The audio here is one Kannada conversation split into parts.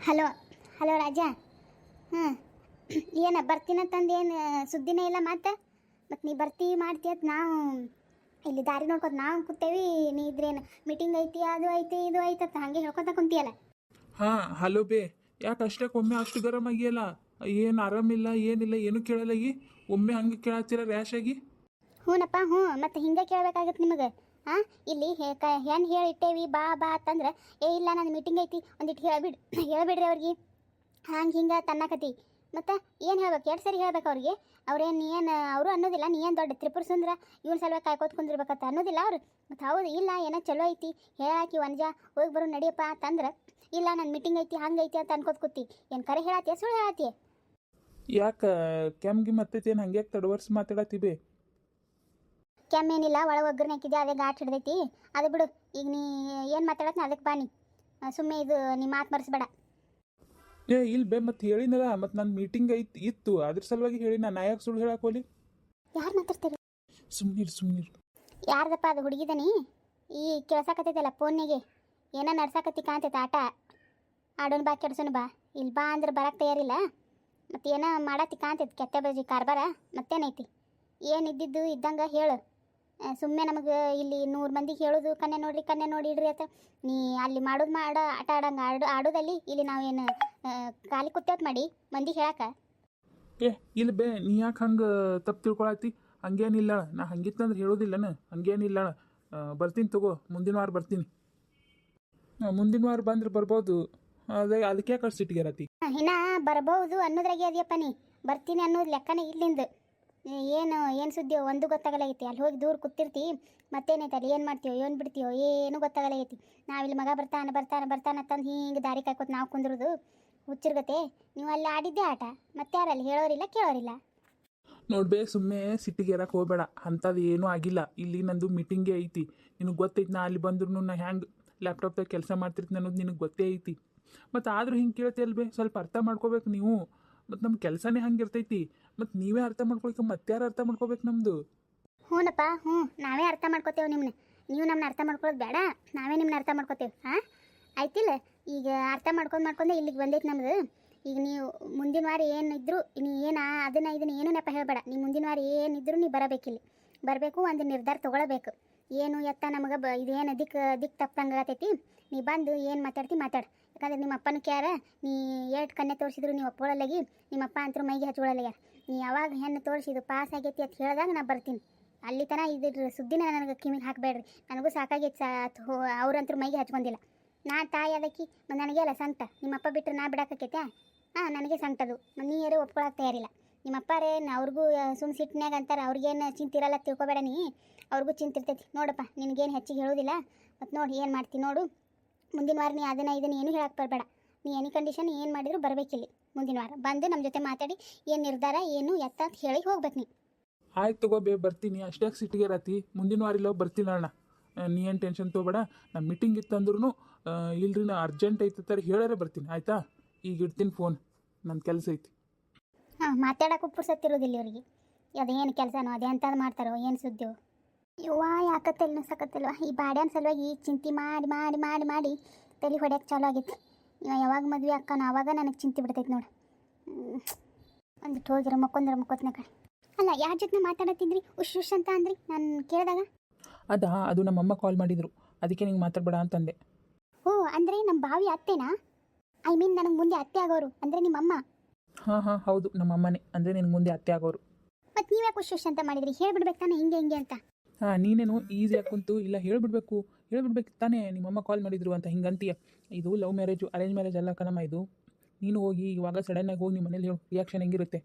ಹಲೋ ಹಲೋ ರಾಜ. ಹಾಂ ಏನು ಬರ್ತೀನಂತಂದು ಏನು ಸುದ್ದಿನೇ ಇಲ್ಲ ಮತ್ತೆ ಮತ್ತು ನೀ ಬರ್ತಿ ಮಾಡ್ತಿ ಅಂತ ನಾವು ಇಲ್ಲಿ ದಾರಿ ನೋಡ್ಕೊತ ನಾವು ಕೂತೇವಿ ನೀ ಇದ್ರೇನು ಮೀಟಿಂಗ್ ಐತಿ ಅದು ಐತಿ ಇದು ಐತಿ ಅಂತ ಹಾಗೆ ಹೇಳ್ಕೊತ ಕುಂತಿಯಲ್ಲ. ಹಾ ಹಲೋ ಬೇ ಯಾಕೆ ಅಷ್ಟಕ್ಕೊಮ್ಮೆ ಅಷ್ಟು ಗರಂ ಆಗಿಯಲ್ಲ? ಏನು ಆರಾಮಿಲ್ಲ ಏನಿಲ್ಲ ಏನು ಕೇಳಲ್ಲ ಈ? ಒಮ್ಮೆ ಹಂಗೆ ಕೇಳತ್ತೀರ ರ್ಯಾಶ್ ಆಗಿ? ಹ್ಞೂನಪ್ಪ ಹ್ಞೂ ಮತ್ತು ಹಿಂಗೆ ಕೇಳ್ಬೇಕಾಗತ್ತೆ ನಿಮಗೆ. ಹಾಂ? ಇಲ್ಲಿ ಹೇ, ಕ ಹೆಣ್ಣು ಹೇಳಿಟ್ಟೇವಿ, ಬಾ ಬಾ ಅಂತಂದ್ರೆ, ಏ, ಇಲ್ಲ ನನ್ನ ಮೀಟಿಂಗ್ ಐತಿ ಒಂದಿಟ್ಟು ಹೇಳ್ಬಿಡ್, ಹೇಳ್ಬಿಡ್ರಿ ಅವ್ರಿಗೆ. ಹಂಗೆ, ಹಿಂಗೆ ತನ್ನಕತಿ ಮತ್ತು ಏನು ಹೇಳ್ಬೇಕು? ಎರಡು ಸರಿ ಹೇಳ್ಬೇಕು ಅವ್ರಿಗೆ. ಅವ್ರೇನು ಏನು ಅವರು ಅನ್ನೋದಿಲ್ಲ, ನೀ ಏನು ದೊಡ್ಡ ತ್ರಿಪುರ ಸುಂದ್ರ ಇವ್ನ ಸಲುವಾಗಿ ಕಾಯ್ಕೋತ ಕುಂದಿರ್ಬೇಕಂತ ಅನ್ನೋದಿಲ್ಲ ಅವ್ರು. ಮತ್ತು ಹೌದು, ಇಲ್ಲ, ಏನೋ ಚಲೋ ಐತಿ, ಹೇಳಾಕಿ ಒಂಜ ಹೋಗಿ ಬರೋ, ನಡಿಯಪ್ಪ ಅಂತಂದ್ರೆ, ಇಲ್ಲ ನನ್ನ ಮೀಟಿಂಗ್ ಐತಿ, ಹಂಗೆ ಐತಿ ಅಂತ ಅನ್ಕೋತ ಕೂತಿ. ಏನು ಕರೆ ಹೇಳಾತಿಯ, ಸುಳ್ಳು ಹೇಳಾತಿಯ? ಯಾಕೆ, ಕೆಮ್ಗೆ ಏನು ಹಂಗೆ ತಡವರ್ಸಿ ಮಾತಾಡತ್ತಿ ಬೇ ಕೆಮ್ಮೇನಿಲ್ಲ ಒಳಗೆ ಒಗ್ಗರಣೆ ಹಾಕಿದ್ದೆ ಅದೇ ಗಾಟ್ ಹಿಡ್ದೈತಿ. ಅದು ಬಿಡು ಈಗ ನೀ ಏನು ಮಾತಾಡತ್ನ ಅದಕ್ಕೆ ಬಾ ನೀ. ಸುಮ್ಮನೆ ಇದು ನೀ ಮಾತು ಮರೆಸ್ಬೇಡ. ಏ ಇಲ್ಲಿ ಬೇ ಮತ್ತೆ ಹೇಳಿನಲ್ಲ ಮತ್ತು ನನ್ನ ಮೀಟಿಂಗ್ ಐತ್ ಇತ್ತು. ಅದ್ರ ಸಲುವಾಗಿ ಹೇಳಿ ನಾನು ಯಾಕೆ ಸುಳ್ಳು ಹೇಳಕ್ಕೆ ಹೋಲಿ. ಯಾರು ಮಾತಾಡ್ತೀರಿ? ಸುಮ್ಮನಿರು ಸುಮ್ಮನಿರು ಯಾರ್ದಪ್ಪ ಅದು ಹುಡುಗಿದನಿ ಈ ಕೇಳ್ಸಾಕತ್ತೈತಲ್ಲ ಫೋನಿಗೆ ಏನೋ ನಡ್ಸಾಕತ್ತಿ ಕಾಣ್ತೈತೆ ಆಟ? ಆಡೋನ್ ಬಾ ಕೆಡ್ಸೋನು ಬಾ. ಇಲ್ಲಿ ಬಾ ಅಂದ್ರೆ ಬರಕ್ಕೆ ತಯಾರಿಲ್ಲ. ಮತ್ತು ಏನೋ ಮಾಡತ್ತಿ ಕಾಣ್ತೈತಿ ಕೆತ್ತೆ ಬಜಿ ಕಾರ್ಬಾರ? ಮತ್ತೇನೈತಿ? ಏನು ಇದ್ದಿದ್ದು ಇದ್ದಂಗೆ ಹೇಳು. ಸುಮ್ಮನೆ ನಮಗೆ ಇಲ್ಲಿ ನೂರು ಮಂದಿಗೆ ಹೇಳೋದು ಕನ್ನೆ ನೋಡ್ರಿ ಕನ್ನೆ ನೋಡಿ ಇಡ್ರಿ ಅಂತ. ನೀ ಅಲ್ಲಿ ಮಾಡೋದು ಮಾಡ ಆಟ ಆಡಂಗೆ ಆಡು ಆಡೋದಲ್ಲಿ ಇಲ್ಲಿ ನಾವೇನು ಖಾಲಿ ಕುತ್ತೇತ್ ಮಾಡಿ ಮಂದಿಗೆ ಹೇಳಕ್ಕೆ ಏ ಇಲ್ಲಿ ಬೇ ನೀ ಯಾಕೆ ಹಂಗೆ ತಪ್ಪು ತಿಳ್ಕೊಳತಿ ಹಂಗೇನಿಲ್ಲ ನಾ ಹಂಗಿತ್ತಂದ್ರೆ ಹೇಳೋದಿಲ್ಲನ ಹಂಗೇನಿಲ್ಲ ಬರ್ತೀನಿ ತಗೋ ಮುಂದಿನ ವಾರ ಬರ್ತೀನಿ. ಮುಂದಿನ ವಾರ ಬಂದ್ರೆ ಬರ್ಬೋದು. ಅದೇ ಅದಕ್ಕೆ ಕಳ್ಸಿಟ್ಟಿಗೆ ಸಿಟ್ಟಿಗೆರತಿ ಇನ್ನ ಬರ್ಬೋದು ಅನ್ನೋದ್ರಾಗೆ ಅದಿಯಪ್ಪ ನೀ. ಬರ್ತೀನಿ ಅನ್ನೋದು ಲೆಕ್ಕನೇ ಇಲ್ಲಿಂದ. ಏನು ಏನು ಸುದ್ದಿ ಒಂದು ಗೊತ್ತಾಗಲಾಗೈತಿ ಅಲ್ಲಿ ಹೋಗಿ ದೂರ ಕೂತಿರ್ತಿ, ಮತ್ತೇನೈತೆ ಅಲ್ಲಿ? ಏನು ಮಾಡ್ತೀವೋ ಏನು ಬಿಡ್ತೀವೋ ಏನು ಗೊತ್ತಾಗಲಾಗೈತಿ ನಾವಿಲ್ಲಿ ಮಗ ಬರ್ತಾನೆ ಬರ್ತಾನೆ ಬರ್ತಾನೆ ಅಂತಂದು ಹಿಂಗೆ ದಾರಿ ಕಾಯ್ಕೋತ ನಾವು ಕುಂದ್ರದು ಹುಚ್ಚಿರ್ಗತೆ. ನೀವು ಅಲ್ಲಿ ಆಡಿದ್ದೆ ಆಟ, ಮತ್ತೆ ಯಾರಲ್ಲಿ? ಹೇಳೋರಿಲ್ಲ, ಕೇಳೋರಿಲ್ಲ? ನೋಡ್ಬೇ ಸುಮ್ಮನೆ ಸಿಟ್ಟಿಗೆರಕ್ಕೆ ಹೋಗ್ಬೇಡ. ಅಂಥದ್ದು ಏನೂ ಆಗಿಲ್ಲ. ಇಲ್ಲಿ ನಂದು ಮೀಟಿಂಗೇ ಐತಿ. ನಿನಗೆ ಗೊತ್ತೈತಿ ನಾ ಅಲ್ಲಿ ಬಂದ್ರು ನಾ ಹ್ಯಾಂಗೆ ಲ್ಯಾಪ್ಟಾಪ್ದಾಗ ಕೆಲಸ ಮಾಡ್ತಿರ್ತೀನಿ ಅನ್ನೋದು ನಿನಗೆ ಗೊತ್ತೇ ಐತಿ. ಮತ್ತು ಆದರೂ ಹಿಂಗೆ ಕೇಳ್ತೀಯಲ್ಬೇ ಸ್ವಲ್ಪ ಅರ್ಥ ಮಾಡ್ಕೋಬೇಕು ನೀವು. ಮತ್ತು ನಮ್ಮ ಕೆಲಸನೇ ಹಂಗೆ ಇರ್ತೈತಿ ಮತ್ತು ನೀವೇ ಅರ್ಥ ಮಾಡ್ಕೊಳಕ್ಕೆ ಮತ್ತೆ ಯಾರು ಅರ್ಥ ಮಾಡ್ಕೋಬೇಕು ನಮ್ಮದು ಹ್ಞೂನಪ್ಪ ಹ್ಞೂ, ನಾವೇ ಅರ್ಥ ಮಾಡ್ಕೋತೇವೆ ನಿಮ್ಮನ್ನ ನೀವು ನಮ್ಮನ್ನ ಅರ್ಥ ಮಾಡ್ಕೊಳ್ಳೋದು ಬೇಡ, ನಾವೇ ನಿಮ್ಮನ್ನ ಅರ್ಥ ಮಾಡ್ಕೋತೇವೆ, ಹಾಂ? ಆಯ್ತಿಲ್ಲ? ಈಗ ಅರ್ಥ ಮಾಡ್ಕೊಂಡು ಮಾಡ್ಕೊಂಡೆ ಇಲ್ಲಿಗೆ ಬಂದೈತೆ ನಮ್ದು. ಈಗ ನೀವು ಮುಂದಿನ ವಾರ ಏನಿದ್ರು ನೀ ಏನು ಅದನ್ನು ಇದನ್ನು ಏನೂ ನೆಪ ಹೇಳಬೇಡ. ಮುಂದಿನ ವಾರ ಏನಿದ್ರು ನೀ ಬರಬೇಕಿಲ್ಲಿ. ಬರಬೇಕು, ಒಂದು ನಿರ್ಧಾರ ತೊಗೊಳಬೇಕು. ಏನು ಎತ್ತ ನಮಗೆ ಬ ಇದೇನು ದಿಕ್ ದಿಕ್ ತಪ್ಪಂಗೆ ಆಗತೈತಿ ನೀ ಬಂದು ಏನು ಮಾತಾಡ್ತಿ ಮಾತಾಡು. ಯಾಕಂದ್ರೆ ನಿಮ್ಮ ಅಪ್ಪನ ಕ್ಯಾರ, ನೀ ಏಟ್ ಕನ್ನೆ ತೋರಿಸಿದ್ರು ನೀವು ಒಪ್ಕೊಳ್ಳಲಾಗಿ ನಿಮ್ಮ ಅಪ್ಪ ಅಂತೂ ಮೈಗೆ ಹಚ್ಕೊಳ್ಳಲಾಗ್ಯಾರ ನೀ ಯಾವಾಗ ಹೆಣ್ಣು ತೋರ್ಸಿದು ಪಾಸ್ ಆಗೈತಿ ಅಂತ ಹೇಳಿದಾಗ ನಾ ಬರ್ತೀನಿ. ಅಲ್ಲಿ ತನ ಇದ್ರ ಸುದ್ದಿನ ನನಗೆ ಕಿವಿಗೆ ಹಾಕಬೇಡ್ರಿ. ನನಗೂ ಸಾಕಾಗೈತೆ ಸಾ ಅವ್ರಂತೂ ಮೈಗೆ ಹಚ್ಕೊಂಡಿಲ್ಲ. ನಾ ತಾಯಿ ಅದಕ್ಕಿ ನನಗೆ ಅಲ್ಲ ಸಂಕಟ ನಿಮ್ಮಪ್ಪ ಬಿಟ್ಟರೆ ನಾ ಬಿಡಾಕೈತೆ ಹಾಂ, ನನಗೆ ಸಂಕಟದು ನೀ ಯಾರು ಒಪ್ಕೊಳಕ್ಕೆ ತಯಾರಿಲ್ಲ. ನಿಮ್ಮ ಅಪ್ಪಾರೇ ಅವ್ರಿಗೂ ಸುಮ್ ಸಿಟ್ಟಿನಾಗ ಅಂತಾರೆ, ಅವ್ರಿಗೇನು ಚಿಂತಿರಲ್ಲ ತಿಳ್ಕೊಬೇಡ ನೀ. ಅವ್ರಿಗೂ ಚಿಂತಿರ್ತೈತಿ ನೋಡಪ್ಪ, ನಿನಗೇನು ಹೆಚ್ಚಿಗೆ ಹೇಳೋದಿಲ್ಲ. ಮತ್ತು ನೋಡಿ ಏನು ಮಾಡ್ತೀನಿ ನೋಡು. ಮುಂದಿನ ವಾರ ನೀ ಅದನ್ನು ಇದನ್ನು ಏನು ಹೇಳಕ್ಕೆ ಬರಬೇಡ. ನೀ ಎನಿ ಕಂಡೀಷನ್ ಏನು ಮಾಡಿದ್ರು ಬರಬೇಕಿಲ್ಲಿ ಮುಂದಿನ ವಾರ. ಬಂದು ನಮ್ಮ ಜೊತೆ ಮಾತಾಡಿ ಏನು ನಿರ್ಧಾರ ಏನು ಎತ್ತ ಅಂತ ಹೇಳಿ ಹೋಗ್ಬೇಕು ನೀ. ಆಯ್ತು ತಗೋ ಬೇ ಬರ್ತೀನಿ. ಅಷ್ಟೇ ಸಿಟ್ಟಿಗೆರತಿ ಮುಂದಿನ ವಾರ ಇಲ್ಲ ಬರ್ತೀನಿ ಅಣ್ಣ. ನೀ ಏನು ಟೆನ್ಷನ್ ತೊಗೋಬೇಡ. ನಮ್ಮ ಮೀಟಿಂಗ್ ಇತ್ತಂದ್ರೂ ಇಲ್ರಿ ನಾ ಅರ್ಜೆಂಟ್ ಐತೆ ತರ ಹೇಳಾರೆ ಬರ್ತೀನಿ. ಆಯ್ತಾ? ಈಗ ಇಡ್ತೀನಿ ಫೋನ್ ನನ್ನ ಕೆಲಸ ಐತಿ. ಹಾಂ ಮಾತಾಡೋಕ್ಕೂ ಪುರ್ಸತ್ತಿರೋದಿಲ್ಲ ಇವರಿಗೆ. ಅದೇನು ಕೆಲಸನೋ ಅದೇ ಅಂತ ಮಾಡ್ತಾರೋ ಏನು ಸುದ್ದಿಯೋ. ಯವ್ವ ಯಾಕತ್ತಿಲ್ಲ ಸಕತ್ತಿಲ್ವ ಈ ಬಾಡ್ಯಾನ ಸಲುವಾಗಿ ಚಿಂತೆ ಮಾಡಿ ಮಾಡಿ ಮಾಡಿ ಮಾಡಿ ತಲೆ ಹೊಡ್ಯಕ್ಕೆ ಚಾಲು ಆಗೈತಿ. ಇವ ಯಾವಾಗ ಮದುವೆ ಅಕ್ಕನ ಆವಾಗ ನನಗೆ ಚಿಂತೆ ಬಿಡ್ತೈತಿ ನೋಡು. ಒಂದಿಟ್ಟು ಹೋಗಿರೋ ಮಕ್ಕೊಂದ್ರ ಮಕ್ಕೋತ್ನ ಕಡೆ ಅಲ್ಲ ಯಾರ ಜೊತೆ ಮಾತಾಡತ್ತಿದ್ರಿ? ಉಶ್ ಉಶ್ ಅಂತ ಅಂದ್ರಿ? ನಾನು ಕೇಳಿದಾಗ? ಅದಾ ಅದು ನಮ್ಮಮ್ಮ ಕಾಲ್ ಮಾಡಿದ್ರು. ಅದಕ್ಕೆ ನಿಂಗೆ ಮಾತಾಡಬೇಡ ಅಂತಂದೆ. ಓ ಅಂದರೆ ನಮ್ಮ ಬಾವಿ ಅತ್ತೆನಾ? ಐ ಮೀನ್ ನನಗೆ ಮುಂದೆ ಅತ್ತೆ ಆಗೋರು ಅಂದರೆ ನಿಮ್ಮಮ್ಮ? ಹಾಂ ಹಾಂ ಹೌದು ನಮ್ಮಮ್ಮನೇ ಅಂದರೆ ನಿನಗೆ ಮುಂದೆ ಅತ್ತೆ ಆಗೋರು. ಮತ್ತು ನೀವೇ ಉಶ್ ಉಶ್ ಅಂತ ಮಾಡಿದ್ರಿ? ಹೇಳ್ಬಿಡ್ಬೇಕು ತಾನೆ ಹಿಂಗೆ ಹಿಂಗೆ ಅಂತ. ನೀನೇನು ಈಸಿಯಾಗಿ ಕುಂತು ಇಲ್ಲ ಹೇಳ್ಬಿಡ್ಬೇಕು ಹೇಳ್ಬಿಡ್ಬೇಕು ತಾನೇ ನಿಮ್ಮಮ್ಮ ಕಾಲ್ ಮಾಡಿದ್ರು ಅಂತ ಹಿಂಗಂತೀಯ. ಇದು ಲವ್ ಮ್ಯಾರೇಜು ಅರೇಂಜ್ ಮ್ಯಾರೇಜ್ ಅಲ್ಲ ಕಣಮ್ಮ ಇದು. ನೀನು ಹೋಗಿ ಇವಾಗ ಸಡನ್ನಾಗಿ ಹೋಗಿ ನಿಮ್ಮ ಮನೇಲಿ ಹೇಳು ರಿಯಾಕ್ಷನ್ ಹೆಂಗಿರುತ್ತೆ?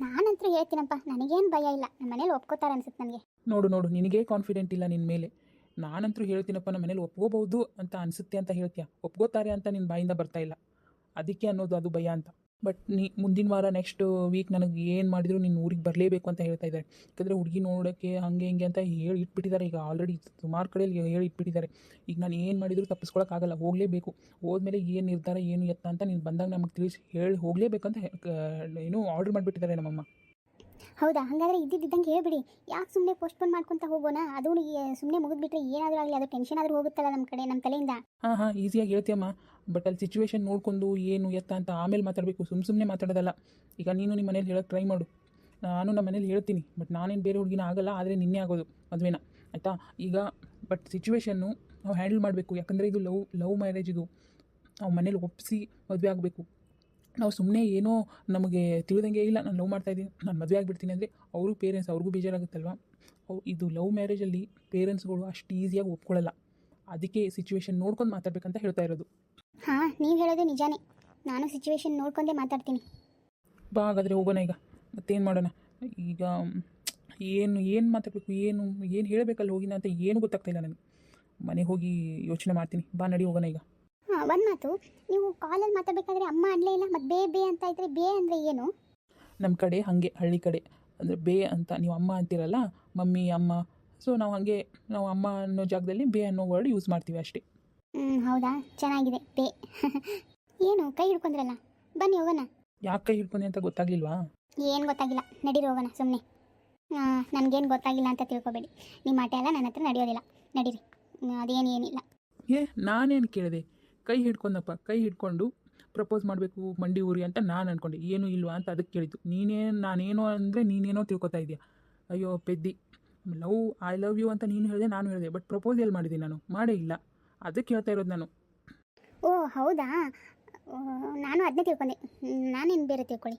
ನಾನಂತೂ ಹೇಳ್ತೀನಪ್ಪ ನನಗೇನು ಭಯ ಇಲ್ಲ. ನಮ್ಮ ಮನೇಲಿ ಒಪ್ಕೋತಾರೆ ಅನ್ಸುತ್ತೆ ನನಗೆ. ನೋಡು ನೋಡು ನಿನಗೇ ಕಾನ್ಫಿಡೆಂಟ್ ಇಲ್ಲ ನಿನ್ನ ಮೇಲೆ. ನಾನಂತೂ ಹೇಳ್ತೀನಪ್ಪ ನಮ್ಮ ಮನೇಲಿ ಒಪ್ಕೋಬಹುದು ಅಂತ ಅನಿಸುತ್ತೆ ಅಂತ ಹೇಳ್ತೀಯ. ಒಪ್ಕೋತಾರೆ ಅಂತ ನಿನ್ನ ಬಾಯಿಂದ ಬರ್ತಾ ಇಲ್ಲ. ಅದಕ್ಕೆ ಅನ್ನೋದು ಅದು ಭಯ ಅಂತ. ಬಟ್ ನೀ ಮುಂದಿನ ವಾರ ನೆಕ್ಸ್ಟ್ ವೀಕ್ ನನಗೆ ಏನು ಮಾಡಿದ್ರು ನಿನ್ನ ಊರಿಗೆ ಬರಲೇಬೇಕು ಅಂತ ಹೇಳ್ತಾ ಇದ್ದಾರೆ ಯಾಕಂದರೆ ಹುಡುಗಿ ನೋಡೋಕ್ಕೆ ಹಂಗೆ ಹಿಂಗೆ ಅಂತ ಹೇಳಿ ಇಟ್ಬಿಟ್ಟಿದ್ದಾರೆ ಈಗ ಆಲ್ರೆಡಿ ಸುಮಾರು ಕಡೆಯಲ್ಲಿ ಹೇಳಿ ಇಟ್ಬಿಟ್ಟಿದ್ದಾರೆ ಈಗ ನಾನು ಏನು ಮಾಡಿದ್ರು ತಪ್ಪಿಸ್ಕೊಳಕ್ಕಾಗಲ್ಲ ಹೋಗಲೇಬೇಕು. ಹೋದ್ಮೇಲೆ ಏನು ನಿರ್ಧಾರ ಏನು ಎತ್ತ ಅಂತ ನೀನು ಬಂದಾಗ ನಮಗೆ ತಿಳಿಸಿ ಹೇಳಿ ಹೋಗಲೇಬೇಕಂತ ಏನು ಆರ್ಡ್ರ್ ಮಾಡಿಬಿಟ್ಟಿದ್ದಾರೆ ನಮ್ಮಮ್ಮ. ಹೌದಾ? ಹಾಗಾದ್ರೆ ಇದ್ದಿದ್ದಂಗೆ ಹೇಳ್ಬಿಡಿ. ಯಾಕೆ ಸುಮ್ಮನೆ ಪೋಸ್ಟ್ಪೋನ್ ಮಾಡ್ಕೊಂತ ಹೋಗೋಣ? ಅದು ಸುಮ್ಮನೆ ಮುಗಿದ್ಬಿಟ್ರೆ ಏನಾದರೂ ಆಗಲಿ ಅದು ಟೆನ್ಷನ್ ಆದರೂ ಹೋಗುತ್ತಲ್ಲ ನಮ್ಮ ಕಡೆ ನಮ್ಮ ತಲೆಯಿಂದ. ಹಾಂ ಹಾಂ ಈಸಿಯಾಗಿ ಹೇಳ್ತೀಯಮ್ಮ. ಬಟ್ ಅಲ್ಲಿ ಸಿಚುವೇಶನ್ ನೋಡ್ಕೊಂಡು ಏನು ಎತ್ತ ಅಂತ ಆಮೇಲೆ ಮಾತಾಡಬೇಕು. ಸುಮ್ಮ ಸುಮ್ಮನೆ ಮಾತಾಡೋದಲ್ಲ. ಈಗ ನೀನು ನಿಮ್ಮ ಮನೇಲಿ ಹೇಳೋಕ್ಕೆ ಟ್ರೈ ಮಾಡು. ನಾನು ನಮ್ಮ ಮನೇಲಿ ಹೇಳ್ತೀನಿ. ಬಟ್ ನಾನೇನು ಬೇರೆ ಹುಡುಗಿನ ಆಗಲ್ಲ, ಆದರೆ ನಿನ್ನೆ ಆಗೋದು, ಮದುವೆನ. ಆಯಿತಾ? ಈಗ ಬಟ್ ಸಿಚುವೇಶನ್ನು ನಾವು ಹ್ಯಾಂಡಲ್ ಮಾಡಬೇಕು. ಯಾಕಂದರೆ ಇದು ಲವ್ ಲವ್ ಮ್ಯಾರೇಜ್ ಇದು. ನಾವು ಮನೇಲಿ ಒಪ್ಪಿಸಿ ಮದುವೆ ಆಗಬೇಕು. ನಾವು ಸುಮ್ಮನೆ ಏನೋ ನಮಗೆ ತಿಳಿದಂಗೆ ಇಲ್ಲ, ನಾನು ಲವ್ ಮಾಡ್ತಾ ಇದ್ದೀನಿ, ನಾನು ಮದುವೆ ಆಗಿಬಿಡ್ತೀನಿ ಅಂದರೆ ಅವರು ಪೇರೆಂಟ್ಸ್ ಅವ್ರಿಗೂ ಬೇಜಾರಾಗುತ್ತಲ್ವ? ಅವು ಇದು ಲವ್ ಮ್ಯಾರೇಜಲ್ಲಿ ಪೇರೆಂಟ್ಸ್ಗಳು ಅಷ್ಟು ಈಸಿಯಾಗಿ ಒಪ್ಕೊಳ್ಳಲ್ಲ ಅದಕ್ಕೆ ಸಿಚುವೇಶನ್ ನೋಡ್ಕೊಂಡು ಮಾತಾಡಬೇಕಂತ ಹೇಳ್ತಾ ಇರೋದು. ಹಾಂ ನೀವು ಹೇಳೋದು ನಿಜಾನೇ. ನಾನು ಸಿಚುವೇಶನ್ ನೋಡ್ಕೊಂಡೇ ಮಾತಾಡ್ತೀನಿ. ಬಾ ಹಾಗಾದರೆ ಹೋಗೋಣ ಈಗ. ಮತ್ತೇನು ಮಾಡೋಣ? ಈಗ ಏನು ಏನು ಮಾತಾಡಬೇಕು ಏನು ಏನು ಹೇಳಬೇಕಲ್ಲ ಹೋಗಿನ ಅಂತ ಏನು ಗೊತ್ತಾಗ್ತಾಯಿಲ್ಲ ನನಗೆ. ಮನೆಗೆ ಹೋಗಿ ಯೋಚನೆ ಮಾಡ್ತೀನಿ. ಬಾ ನಡಿ ಹೋಗೋಣ ಈಗ. ಹಾಂ ಒಂದು ಮಾತು. ನೀವು ಕಾಲಲ್ಲಿ ಮಾತಾಡಬೇಕಾದ್ರೆ ಅಮ್ಮ ಅಲ್ಲೇ ಇಲ್ಲ ಮತ್ತು ಬೇ ಬೇ ಅಂತ ಇದ್ರೆ ಬೇ ಅಂದರೆ ಏನು? ನಮ್ಮ ಕಡೆ ಹಾಗೆ ಹಳ್ಳಿ ಕಡೆ. ಅಂದರೆ ಬೇ ಅಂತ ನೀವು ಅಮ್ಮ ಅಂತೀರಲ್ಲ ಮಮ್ಮಿ ಅಮ್ಮ. ಸೊ ನಾವು ಹಾಗೆ ನಾವು ಅಮ್ಮ ಅನ್ನೋ ಜಾಗದಲ್ಲಿ ಬೇ ಅನ್ನೋ ವರ್ಡ್ ಯೂಸ್ ಮಾಡ್ತೀವಿ ಅಷ್ಟೇ. ಹ್ಞೂ ಹೌದಾ? ಚೆನ್ನಾಗಿದೆ. ಪೇ. ಏನು ಕೈ ಹಿಡ್ಕೊಂಡ್ರಲ್ಲ? ಬನ್ನಿ ಹೋಗೋಣ. ಯಾಕೆ ಕೈ ಹಿಡ್ಕೊಂಡೆ ಅಂತ ಗೊತ್ತಾಗ್ಲಿಲ್ವಾ? ಏನು ಗೊತ್ತಾಗಿಲ್ಲ. ನಡೀರಿ ಹೋಗೋಣ ಸುಮ್ಮನೆ ನನಗೇನು ಗೊತ್ತಾಗಿಲ್ಲ ಅಂತ ತಿಳ್ಕೊಬೇಡಿ. ನಿಮ್ಮ ಆಟ ಎಲ್ಲ ನನ್ನ ಹತ್ರ ನಡೆಯೋದಿಲ್ಲ. ನಡೀರಿ. ಅದೇನು ಏನಿಲ್ಲ. ಏ ನಾನೇನು ಕೇಳಿದೆ? ಕೈ ಹಿಡ್ಕೊಂಡಪ್ಪ ಕೈ ಹಿಡ್ಕೊಂಡು ಪ್ರಪೋಸ್ ಮಾಡಬೇಕು ಮಂಡಿ ಊರಿ ಅಂತ ನಾನು ಅನ್ಕೊಂಡೆ. ಏನು ಇಲ್ವಾ ಅಂತ ಅದಕ್ಕೆ ಕೇಳಿದ್ದು. ನೀನೇನು ನಾನೇನೋ ಅಂದರೆ ನೀನೇನೋ ತಿಳ್ಕೊತಾ ಇದೆಯಾ ಅಯ್ಯೋ ಪೆದ್ದಿ. ಲವ್ ಐ ಲವ್ ಯು ಅಂತ ನೀನು ಹೇಳಿದೆ ನಾನು ಹೇಳಿದೆ. ಬಟ್ ಪ್ರಪೋಸ್ ಎಲ್ಲಿ ಮಾಡಿದ್ದೀನಿ ನಾನು? ಮಾಡೇ ಇಲ್ಲ. ಅದಕ್ಕೆ ಹೇಳ್ತಾ ಇರೋದು ನಾನು. ಓ ಹೌದಾ? ಓ, ನಾನು ಅದನ್ನೇ ತಿಳ್ಕೊಂಡೆ. ನಾನೇನು ಬೇರೆ ತಿಳ್ಕೊಳ್ಳಿ.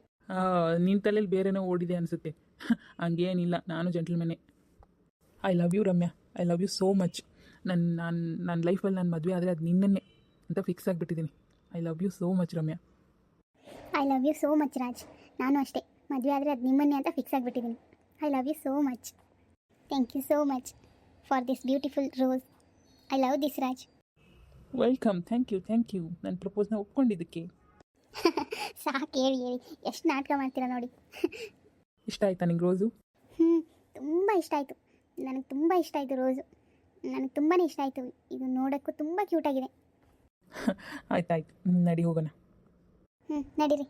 ನಿನ್ನ ತಲೆಯಲ್ಲಿ ಬೇರೆನೋ ಓಡಿದೆ ಅನಿಸುತ್ತೆ. ಹಂಗೇನಿಲ್ಲ ನಾನು ಜೆಂಟಲ್ಮೆನ್ನೇ I love you Ramya. I love you so much ನನ್ನ ನಾನು ನನ್ನ ಲೈಫಲ್ಲಿ ನಾನು ಮದುವೆ ಆದರೆ ಅದು ನಿನ್ನನ್ನೇ ಅಂತ fix ಆಗಿಬಿಟ್ಟಿದ್ದೀನಿ I love you so much Ramya. I love you so much Raj. ನಾನು ಅಷ್ಟೇ. ಮದುವೆ ಆದರೆ ಅದು ನಿಮ್ಮನ್ನೇ ಅಂತ fix ಆಗಿಬಿಟ್ಟಿದ್ದೀನಿ I love you so much thank you so much for this beautiful rose I love this Raj welcome thank you thank you ನನ್ನ ಪ್ರಪೋಸ್ನ ಒಪ್ಕೊಂಡಿದ್ದಕ್ಕೆ. ಸಾಕು ಹೇಳಿ ಹೇಳಿ. ಎಷ್ಟು ನಾಟಕ ಮಾಡ್ತೀರಾ ನೋಡಿ. ಇಷ್ಟ ಆಯ್ತಾ ನಿಂಗೆ ರೋಸು? ಹ್ಞೂ ತುಂಬ ಇಷ್ಟ ಆಯಿತು. ನನಗೆ ತುಂಬ ಇಷ್ಟ ಆಯಿತು ರೋಸು. ನನಗೆ ತುಂಬಾ ಇಷ್ಟ ಆಯಿತು. ಇದು ನೋಡೋಕ್ಕೂ ತುಂಬ ಕ್ಯೂಟಾಗಿದೆ ಆಯ್ತಾಯ್ತು. ನಡಿ ಹೋಗೋಣ. ಹ್ಞೂ ನಡೀರಿ.